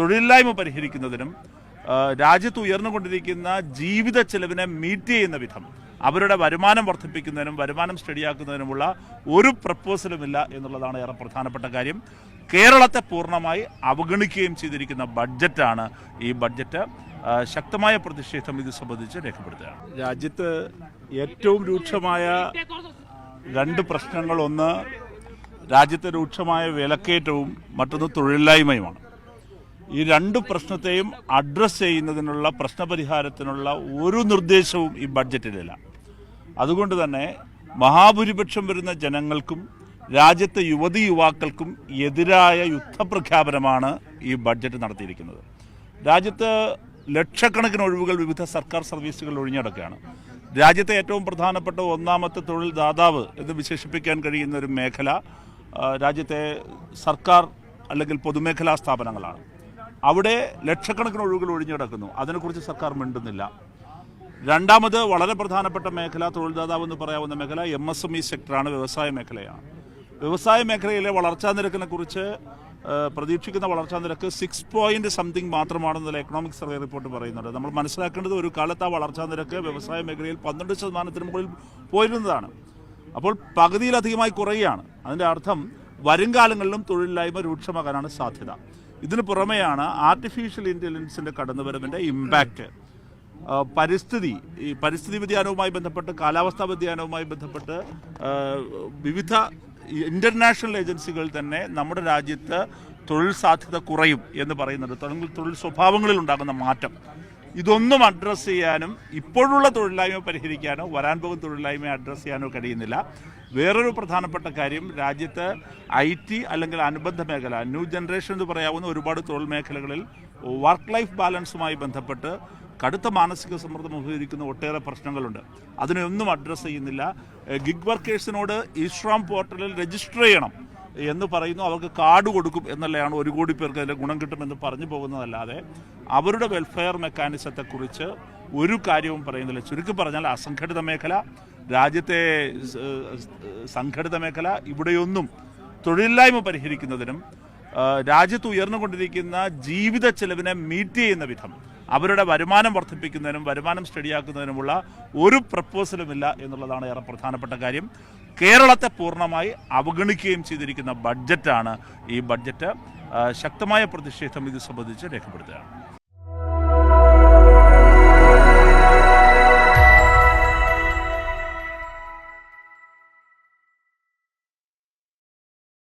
തൊഴിലില്ലായ്മ പരിഹരിക്കുന്നതിനും രാജ്യത്ത് ഉയർന്നുകൊണ്ടിരിക്കുന്ന ജീവിത ചെലവിനെ മീറ്റ് ചെയ്യുന്ന വിധം അവരുടെ വരുമാനം വർദ്ധിപ്പിക്കുന്നതിനും വരുമാനം സ്റ്റഡിയാക്കുന്നതിനുമുള്ള ഒരു പ്രപ്പോസലുമില്ല എന്നുള്ളതാണ് ഏറെ പ്രധാനപ്പെട്ട കാര്യം. കേരളത്തെ പൂർണമായി അവഗണിക്കുകയും ചെയ്തിരിക്കുന്ന ബഡ്ജറ്റാണ് ഈ ബഡ്ജറ്റ്. ശക്തമായ പ്രതിഷേധം ഇത് സംബന്ധിച്ച് രേഖപ്പെടുത്തുകയാണ്. രാജ്യത്ത് ഏറ്റവും രൂക്ഷമായ രണ്ട് പ്രശ്നങ്ങൾ ഒന്ന് രാജ്യത്തെ രൂക്ഷമായ വിലക്കയറ്റവും മറ്റൊന്ന് തൊഴിലില്ലായ്മയുമാണ്. ഈ രണ്ട് പ്രശ്നത്തെയും അഡ്രസ്സ് ചെയ്യുന്നതിനുള്ള പ്രശ്നപരിഹാരത്തിനുള്ള ഒരു നിർദ്ദേശവും ഈ ബഡ്ജറ്റിലില്ല അതുകൊണ്ട് തന്നെ മഹാഭൂരിപക്ഷം വരുന്ന ജനങ്ങൾക്കും രാജ്യത്തെ യുവതി യുവാക്കൾക്കും എതിരായ യുദ്ധപ്രഖ്യാപനമാണ് ഈ ബഡ്ജറ്റ് നടത്തിയിരിക്കുന്നത്. രാജ്യത്ത് ലക്ഷക്കണക്കിന് ഒഴിവുകൾ വിവിധ സർക്കാർ സർവീസുകൾ ഒഴിഞ്ഞടക്കുകയാണ്. രാജ്യത്തെ ഏറ്റവും പ്രധാനപ്പെട്ട ഒന്നാമത്തെ തൊഴിൽ ദാതാവ് എന്ന് വിശേഷിപ്പിക്കാൻ കഴിയുന്ന ഒരു മേഖല രാജ്യത്തെ സർക്കാർ അല്ലെങ്കിൽ പൊതുമേഖലാ സ്ഥാപനങ്ങളാണ്. അവിടെ ലക്ഷക്കണക്കിന് ഒഴിവുകൾ ഒഴിഞ്ഞു കിടക്കുന്നു. അതിനെക്കുറിച്ച് സർക്കാർ മിണ്ടുന്നില്ല. രണ്ടാമത് വളരെ പ്രധാനപ്പെട്ട മേഖല തൊഴിൽദാതാവ് എന്ന് പറയാവുന്ന മേഖല എം എസ് എം ഇ സെക്ടറാണ് വ്യവസായ മേഖലയാണ്. വ്യവസായ മേഖലയിലെ വളർച്ചാ നിരക്കിനെ കുറിച്ച് പ്രതീക്ഷിക്കുന്ന വളർച്ചാ നിരക്ക് സിക്സ് പോയിന്റ് സംതിങ് മാത്രമാണെന്നുള്ള എക്കണോമിക് സർവേ റിപ്പോർട്ട് പറയുന്നുണ്ട് നമ്മൾ മനസ്സിലാക്കേണ്ടത് ഒരു കാലത്ത് ആ വളർച്ചാ നിരക്ക് വ്യവസായ മേഖലയിൽ പന്ത്രണ്ട് ശതമാനത്തിന് മുകളിൽ പോയിരുന്നതാണ്. അപ്പോൾ പകുതിയിലധികമായി കുറയുകയാണ്. അതിന്റെ അർത്ഥം വരും കാലങ്ങളിലും തൊഴിലില്ലായ്മ രൂക്ഷമാകാനാണ് സാധ്യത. ഇതിന് പുറമെയാണ് ആർട്ടിഫിഷ്യൽ ഇന്റലിജൻസിന്റെ കടന്നുവരവിന്റെ ഇമ്പാക്റ്റ് പരിസ്ഥിതി ഈ പരിസ്ഥിതി വ്യതിയാനവുമായി ബന്ധപ്പെട്ട് കാലാവസ്ഥാ വ്യതിയാനവുമായി ബന്ധപ്പെട്ട് വിവിധ ഇന്റർനാഷണൽ ഏജൻസികൾ തന്നെ നമ്മുടെ രാജ്യത്ത് തൊഴിൽ സാധ്യത കുറയും എന്ന് പറയുന്നുണ്ട്. തൊഴിൽ തൊഴിൽ സ്വഭാവങ്ങളിൽ ഉണ്ടാകുന്ന മാറ്റം. ഇതൊന്നും അഡ്രസ്സ് ചെയ്യാനും ഇപ്പോഴുള്ള തൊഴിലില്ലായ്മ പരിഹരിക്കാനോ വരാൻ പോകുന്ന തൊഴിലില്ലായ്മ അഡ്രസ്സ് ചെയ്യാനോ കഴിയുന്നില്ല. വേറൊരു പ്രധാനപ്പെട്ട കാര്യം രാജ്യത്ത് ഐ ടി അല്ലെങ്കിൽ അനുബന്ധ മേഖല ന്യൂ ജനറേഷൻ എന്ന് പറയാവുന്ന ഒരുപാട് തൊഴിൽ മേഖലകളിൽ വർക്ക് ലൈഫ് ബാലൻസുമായി ബന്ധപ്പെട്ട് കടുത്ത മാനസിക സമ്മർദ്ദം അഭിമുഖീകരിക്കുന്ന ഒട്ടേറെ പ്രശ്നങ്ങളുണ്ട്. അതിനെയൊന്നും അഡ്രസ്സ് ചെയ്യുന്നില്ല. ഗിഗ് വർക്കേഴ്സിനോട് ഇസ്രാം പോർട്ടലിൽ രജിസ്റ്റർ ചെയ്യണം. എന്ന് പറയുന്നു. അവർക്ക് കാർഡ് കൊടുക്കും എന്നല്ലാണ് ഒരു കോടി പേർക്ക് അതിന്റെ ഗുണം കിട്ടുമെന്ന് പറഞ്ഞു പോകുന്നതല്ലാതെ അവരുടെ വെൽഫെയർ മെക്കാനിസത്തെക്കുറിച്ച് ഒരു കാര്യവും പറയുന്നില്ല. ചുരുക്കി പറഞ്ഞാൽ അസംഘടിത മേഖല രാജ്യത്തെ സംഘടിത മേഖല ഇവിടെയൊന്നും തൊഴിലില്ലായ്മ പരിഹരിക്കുന്നതിനും രാജ്യത്ത് ഉയർന്നുകൊണ്ടിരിക്കുന്ന ജീവിത ചെലവിനെ മീറ്റ് ചെയ്യുന്ന വിധം അവരുടെ വരുമാനം വർദ്ധിപ്പിക്കുന്നതിനും വരുമാനം സ്റ്റഡിയാക്കുന്നതിനുമുള്ള ഒരു പ്രപ്പോസലുമില്ല എന്നുള്ളതാണ് ഏറെ പ്രധാനപ്പെട്ട കാര്യം. കേരളത്തെ പൂർണമായി അവഗണിക്കുകയും ചെയ്തിരിക്കുന്ന ബഡ്ജറ്റാണ് ഈ ബഡ്ജറ്റ്. ശക്തമായ പ്രതിഷേധം ഇത് സംബന്ധിച്ച് രേഖപ്പെടുത്തുകയാണ്.